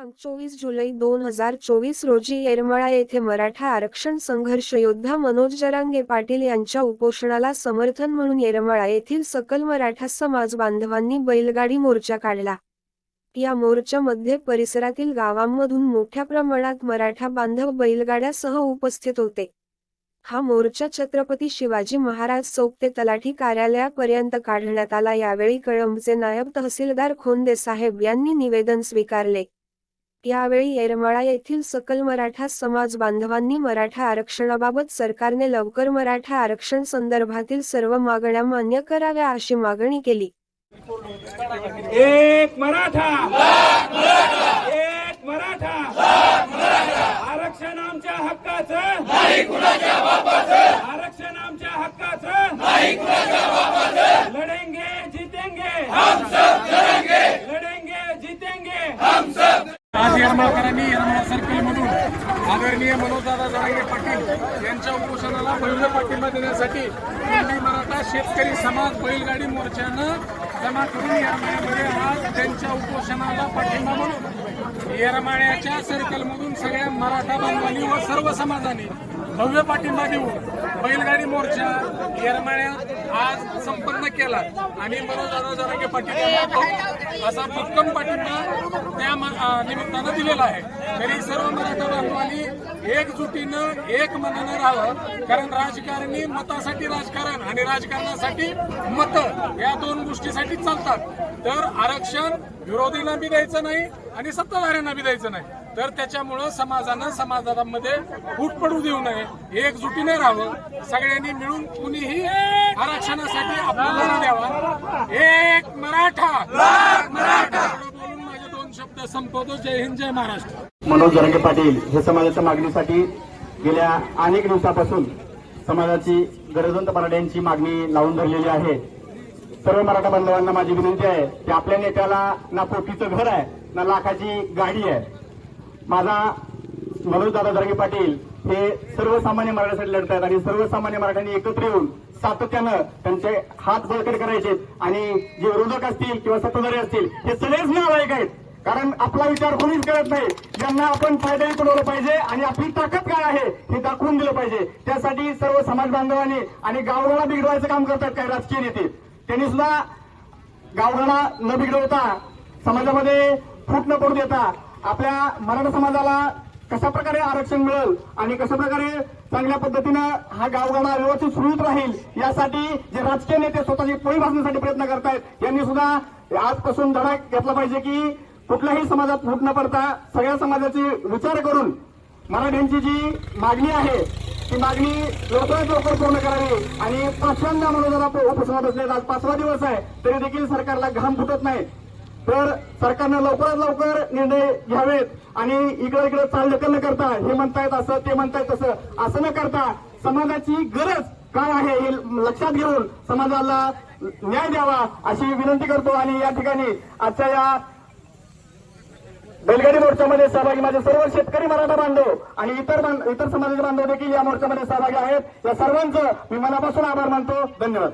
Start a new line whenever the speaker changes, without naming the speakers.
दिनांक चोवीस जुलै दोन हजार चोवीस रोजी येरमळा येथे मराठा आरक्षण संघर्ष योद्धा मनोज जरांगे पाटील यांच्या उपोषणाला समर्थन म्हणून येरमळा येथील सकल मराठा समाज बांधवांनी बैलगाडी मोर्चा काढला. या मोर्चामध्ये परिसरातील गावांमधून मोठ्या प्रमाणात मराठा बांधव बैलगाड्यासह उपस्थित होते. हा मोर्चा छत्रपती शिवाजी महाराज चौक ते तलाठी कार्यालयापर्यंत काढण्यात आला. यावेळी कळंबचे नायब तहसीलदार खोंदे साहेब यांनी निवेदन स्वीकारले. यावेळी येरमाळा येथील सकल मराठा समाज बांधवांनी मराठा आरक्षणाबाबत सरकारने लवकर मराठा आरक्षण संदर्भातील सर्व मागण्या मान्य कराव्या अशी मागणी केली.
एक मराठा एक मराठा आरक्षण आमच्या हक्काचं आरक्षण आमच्या हक्काचं
आज यरमाळकरांनी यरमाळा सर्कलमधून आदरणीय मनोजदादा जरांगे पाटील यांच्या उपोषणाला भव्य पाठिंबा देण्यासाठी मुंबई मराठा शेतकरी समाज बैलगाडी मोर्चानं जमा करून येरमाळ्यामध्ये आज त्यांच्या उपोषणाला पाठिंबा म्हणून येरमाळ्याच्या सर्कलमधून सगळ्या मराठा बांधवांनी व सर्व समाजाने भव्य पाठिंबा देऊन बैलगाडी मोर्चा येरमाळ्यात आज संपन्न केला. आणि मनोजदादा जरांगे पाटील यांना असा भक्कम पाठिंबा त्या निमित्तानं दिलेला आहे. तरी सर्व मराठा बांधवांनी एकजुटीनं एक मनानं राहावं. कारण राजकारणी मतासाठी राजकारण आणि राजकारणासाठी मत या दोन गोष्टीसाठी चालतात. तर आरक्षण विरोधीला बी द्यायचं नाही आणि सत्ताधाऱ्यांना बी द्यायचं नाही. तर त्याच्यामुळं समाजानं समाजामध्ये फूट पडू देऊ नये. एकजुटीने राहावं. सगळ्यांनी मिळून कुणीही आरक्षणासाठी आपला लढा द्यावा. एक मराठा! दोन संपवतो. जय हिंद जय महाराष्ट्र.
मनोज जरंगे पाटील हे समाजाच्या मागणीसाठी गेल्या अनेक दिवसापासून समाजाची गरजवंत मराठ्यांची मागणी लावून धरलेली आहे. सर्व मराठा बांधवांना माझी विनंती आहे की आपल्या नेत्याला ना पोटीचं घर आहे ना लाखाची गाडी आहे. माझा मनोज दादा जरगे पाटील हे सर्वसामान्य मराठ्यासाठी लढत आहेत आणि सर्वसामान्य मराठ्यांनी एकत्र येऊन सातत्यानं त्यांचे हात बळकट करायचे आणि जे विरोधक असतील किंवा सत्ताधारी असतील हे सगळेच नालायक आहेत. कारण आपला विचार कोणीच करत नाही. ज्यांना आपण फायदाही पुरवलं पाहिजे आणि आपली ताकद काय आहे हे दाखवून दिलं पाहिजे. त्यासाठी सर्व समाज बांधवांनी आणि गावगाडा बिघडवायचं काम करतात काही राजकीय नेते. त्यांनी सुद्धा गावगाडा न बिघडवता समाजामध्ये फूट न पडू देता आपल्या मराठा समाजाला कशा प्रकारे आरक्षण मिळेल आणि कशा प्रकारे चांगल्या पद्धतीनं हा गावगाडा व्यवस्थित सुरळीत राहील यासाठी जे राजकीय नेते स्वतःची पोळी भासण्यासाठी प्रयत्न करतायत यांनी सुद्धा आजपासून धडा घेतला पाहिजे की कुठल्याही समाजात फूट न पडता सगळ्या समाजाचे विचार करून मराठ्यांची जी मागणी आहे ती मागणी लवकरात लवकर पूर्ण करावी आणि पाचव्यांदा मनोजरा उपोषणात असले आज पाचवा दिवस आहे तरी देखील सरकारला घाम फुटत नाही. तर सरकारनं लवकरात लवकर निर्णय घ्यावेत आणि इकडे इकडे चालढकल न करता हे म्हणतायत असं ते म्हणतायत तसं असं न करता समाजाची गरज काय आहे हे लक्षात घेऊन समाजाला न्याय द्यावा अशी विनंती करतो आणि या ठिकाणी आजच्या या बैलगाडी मोर्चामध्ये सहभागी माझे सर्व शेतकरी मराठा बांधव आणि इतर इतर समाजाचे बांधव देखील या मोर्चामध्ये सहभागी आहेत. या सर्वांचं मी मनापासून आभार मानतो. धन्यवाद.